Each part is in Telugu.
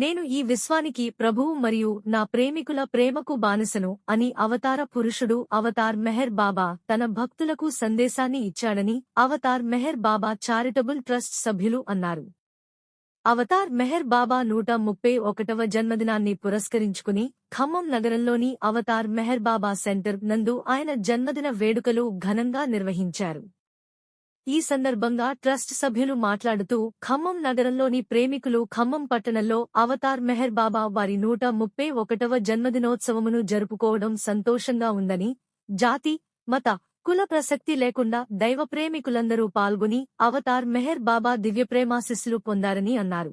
నేను ఈ విశ్వానికి ప్రభువు మరియు నా ప్రేమికుల ప్రేమకు బానిసను అని అవతార పురుషుడు అవతార్ మెహర్ బాబా తన భక్తులకు సందేశాన్ని ఇచ్చాడని అవతార్ మెహర్ బాబా చారిటబుల్ ట్రస్ట్ సభ్యులు అన్నారు. అవతార్ మెహర్ బాబా నూట ముప్పై ఒకటవ జన్మదినాన్ని పురస్కరించుకుని ఖమ్మం నగరంలోని అవతార్ మెహర్ బాబా సెంటర్ నందు ఆయన జన్మదిన వేడుకలు ఘనంగా నిర్వహించారు. ఈ సందర్భంగా ట్రస్ట్ సభ్యులు మాట్లాడుతూ ఖమ్మం నగరంలోని ప్రేమికులు ఖమ్మం పట్టణంలో అవతార్ మెహర్ బాబా వారి నూట ముప్పై ఒకటవ జన్మదినోత్సవమును జరుపుకోవడం సంతోషంగా ఉందని జాతి మత కుల ప్రసక్తి లేకుండా దైవ ప్రేమికులందరూ పాల్గొని అవతార్ మెహర్ బాబా దివ్యప్రేమాశిస్సులు పొందారని అన్నారు.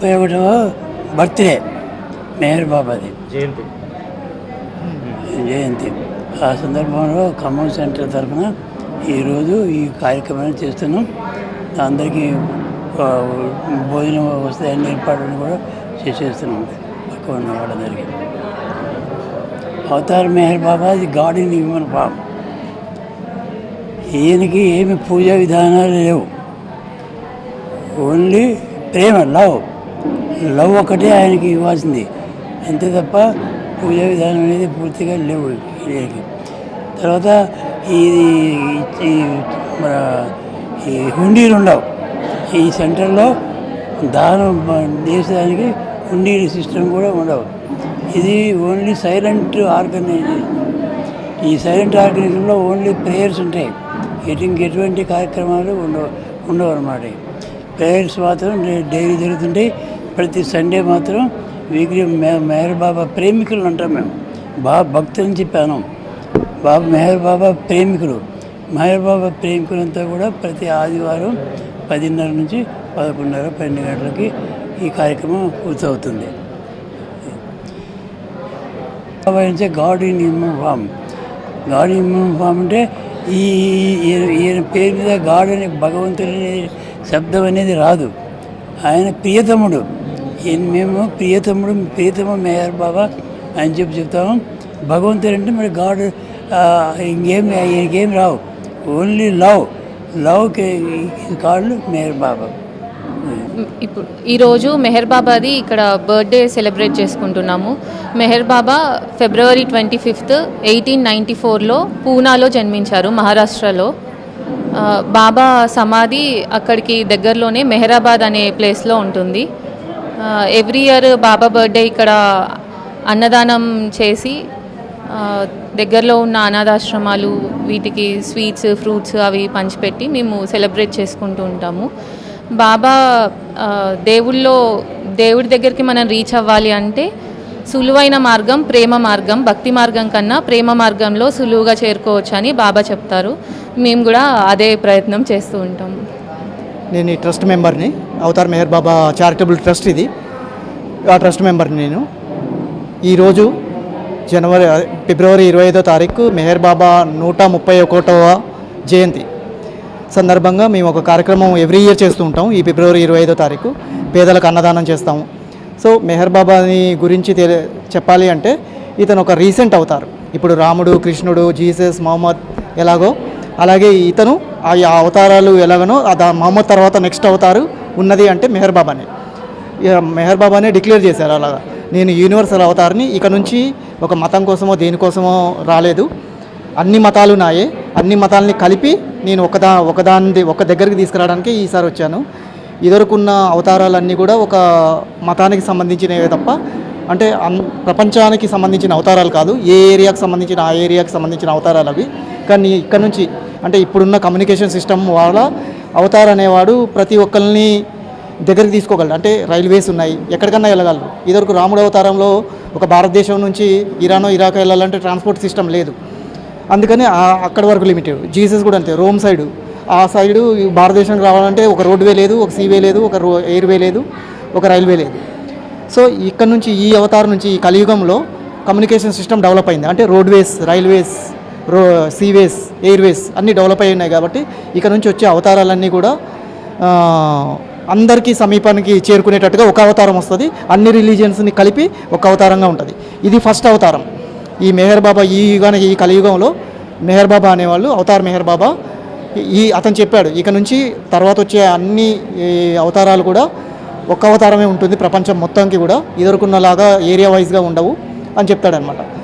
ఒకటవ బర్త్డే మేహర్ బాబాది. జయంతి. జయంతి. ఆ సందర్భంలో ఖమ్మం సెంటర్ తరఫున ఈరోజు ఈ కార్యక్రమాన్ని చేస్తున్నాం. అందరికీ భోజనం వస్తాయన్ని ఏర్పాట్లను కూడా చేసేస్తున్నాం. పక్క ఉన్న వాళ్ళందరికీ. అవతార్ మెహర్ బాబా ఇది గాడ్ ఇన్ హ్యూమన్ ఫామ్ ఈయనకి ఏమి పూజా విధానాలు లేవు. ఓన్లీ ప్రేమ లవ్. లవ్ ఒకటే ఆయనకి ఇవ్వాల్సింది. అంతే తప్ప పూజా విధానం అనేది పూర్తిగా లేవు ఈయనకి. తర్వాత ఇది మన ఈ హుండీలు ఉండవు. ఈ సెంటర్లో దానం చేసేదానికి హుండీల సిస్టమ్ కూడా ఉండవు. ఇది ఓన్లీ సైలెంట్ ఆర్గనైజేషన్. ఈ సైలెంట్ ఆర్గనైజేషన్లో ఓన్లీ ప్రేయర్స్ ఉంటాయి. ఎటు ఎటువంటి కార్యక్రమాలు ఉండవు ఉండవు అన్నమాట. పేరెంట్స్ మాత్రం డైలీ జరుగుతుంటాయి. ప్రతి సండే మాత్రం వీక్లీ మే మెహర్ బాబా ప్రేమికులు అంటాం మేము. బాబా భక్తులని చెప్పాను. బాబా మెహర్ బాబా ప్రేమికులు. మెహర్ బాబా ప్రేమికులంతా కూడా ప్రతి ఆదివారం పదిన్నర నుంచి పదకొండున్నర పన్నెండు గంటలకి ఈ కార్యక్రమం పూర్తవుతుంది. భావించే God in human form. God in human form అంటే ఈ ఈయన- ఈయన పేరు మీద గాడ్ అనే భగవంతుడి అనే శబ్దం అనేది రాదు. ఆయన ప్రియతముడు. మేము ప్రియతముడు ప్రియతమ మేయర్ బాబా అని చెప్పి చెప్తాము. భగవంతుడు అంటే మరి గాడ్ ఇంకేం ఇంకేం రావు. ఓన్లీ లవ్ లవ్ కాళ్ళు మేయర్ బాబా. ఇప్పుడు ఈరోజు మెహర్ బాబాది ఇక్కడ బర్త్డే సెలబ్రేట్ చేసుకుంటున్నాము. Meher Baba February twenty fifth eighteen ninety ఫోర్లో పూనాలో జన్మించారు మహారాష్ట్రలో. బాబా సమాధి అక్కడికి దగ్గరలోనే మెహరాబాద్ అనే ప్లేస్లో ఉంటుంది. ఎవ్రీ ఇయర్ బాబా బర్త్డే ఇక్కడ అన్నదానం చేసి దగ్గరలో ఉన్న అనాథాశ్రమాలు వీటికి స్వీట్స్ ఫ్రూట్స్ అవి పంచిపెట్టి మేము సెలబ్రేట్ చేసుకుంటూ ఉంటాము. బాబా దేవుళ్ళో దేవుడి దగ్గరికి మనం రీచ్ అవ్వాలి అంటే సులువైన మార్గం ప్రేమ మార్గం భక్తి మార్గం కన్నా ప్రేమ మార్గంలో సులువుగా చేరుకోవచ్చు అని బాబా చెప్తారు. మేము కూడా అదే ప్రయత్నం చేస్తూ ఉంటాం. నేను ఈ ట్రస్ట్ మెంబర్ని అవతార్ మెహర్ బాబా చారిటబుల్ ట్రస్ట్ ఇది. ఆ ట్రస్ట్ మెంబర్ని నేను. ఈరోజు జనవరి ఫిబ్రవరి ఇరవై ఐదో తారీఖు మెహర్ బాబా నూట ముప్పై ఒకటవ జయంతి సందర్భంగా మేము ఒక కార్యక్రమం ఎవ్రీ ఇయర్ చేస్తూ ఉంటాం. ఈ ఫిబ్రవరి ఇరవై ఐదో తారీఖు పేదలకు అన్నదానం చేస్తాము. సో మెహర్ బాబాని గురించి తెలి చెప్పాలి అంటే ఇతను ఒక రీసెంట్ అవుతారు. ఇప్పుడు రాముడు కృష్ణుడు జీసస్ మహమ్మద్ ఎలాగో అలాగే ఇతను ఆ అవతారాలు ఎలాగనో ఆ దా- మహమ్మద్ తర్వాత నెక్స్ట్ అవతారు ఉన్నది అంటే మెహర్ బాబానే. మెహర్ బాబానే డిక్లేర్ చేశారు అలాగా. నేను యూనివర్సల్ అవతారిని ఇక నుంచి ఒక మతం కోసమో దేనికోసమో రాలేదు. అన్ని మతాలు నాయే. అన్ని మతాలని కలిపి నేను ఒకదా ఒకదాని ఒక దగ్గరికి తీసుకురావడానికి ఈసారి వచ్చాను. ఇదివరకున్న అవతారాలన్నీ కూడా ఒక మతానికి సంబంధించినవే తప్ప అంటే ప్రపంచానికి సంబంధించిన అవతారాలు కాదు ఏ ఏరియాకి సంబంధించిన ఆ ఏరియాకి సంబంధించిన అవతారాలు అవి. కానీ ఇక్కడ నుంచి అంటే ఇప్పుడున్న కమ్యూనికేషన్ సిస్టమ్ వల్ల అవతార్ అనేవాడు ప్రతి ఒక్కరిని దగ్గరికి తీసుకోగలడు. అంటే రైల్వేస్ ఉన్నాయి. ఎక్కడికన్నా వెళ్ళగలరు ఇదివరకు రాముడు అవతారంలో ఒక భారతదేశం నుంచి ఇరానో ఇరాక్ వెళ్ళాలంటే ట్రాన్స్పోర్ట్ సిస్టమ్ లేదు. అందుకని అక్కడి వరకు లిమిటెడ్. జీసస్ కూడా అంతే. Rome side. ఆ సైడు ఈ భారతదేశానికి రావాలంటే ఒక రోడ్వే లేదు ఒక సీవే లేదు ఒక రో ఎయిర్వే లేదు ఒక రైల్వే లేదు. సో ఇక్కడ నుంచి ఈ అవతారం నుంచి ఈ కలియుగంలో కమ్యూనికేషన్ సిస్టమ్ డెవలప్ అయింది. అంటే రోడ్వేస్ రైల్వేస్ రో సీవేస్ ఎయిర్వేస్ అన్నీ డెవలప్ అయి ఉన్నాయి కాబట్టి ఇక్కడ నుంచి వచ్చే అవతారాలన్నీ కూడా అందరికీ సమీపానికి చేరుకునేటట్టుగా ఒక అవతారం వస్తుంది. అన్ని రిలీజియన్స్ని కలిపి ఒక అవతారంగా ఉంటుంది. ఇది ఫస్ట్ అవతారం. ఈ మెహర్ బాబా ఈ యుగానికి ఈ కలియుగంలో మెహర్ బాబా అనేవాళ్ళు అవతార్ మెహర్ బాబా ఈ- అతను చెప్పాడు ఇక నుంచి తర్వాత వచ్చే అన్ని ఈ అవతారాలు కూడా ఒక్క అవతారమే ఉంటుంది ప్రపంచం మొత్తానికి కూడా. ఇదివరకున్నలాగా ఏరియా వైజ్గా ఉండవు అని చెప్తాడనమాట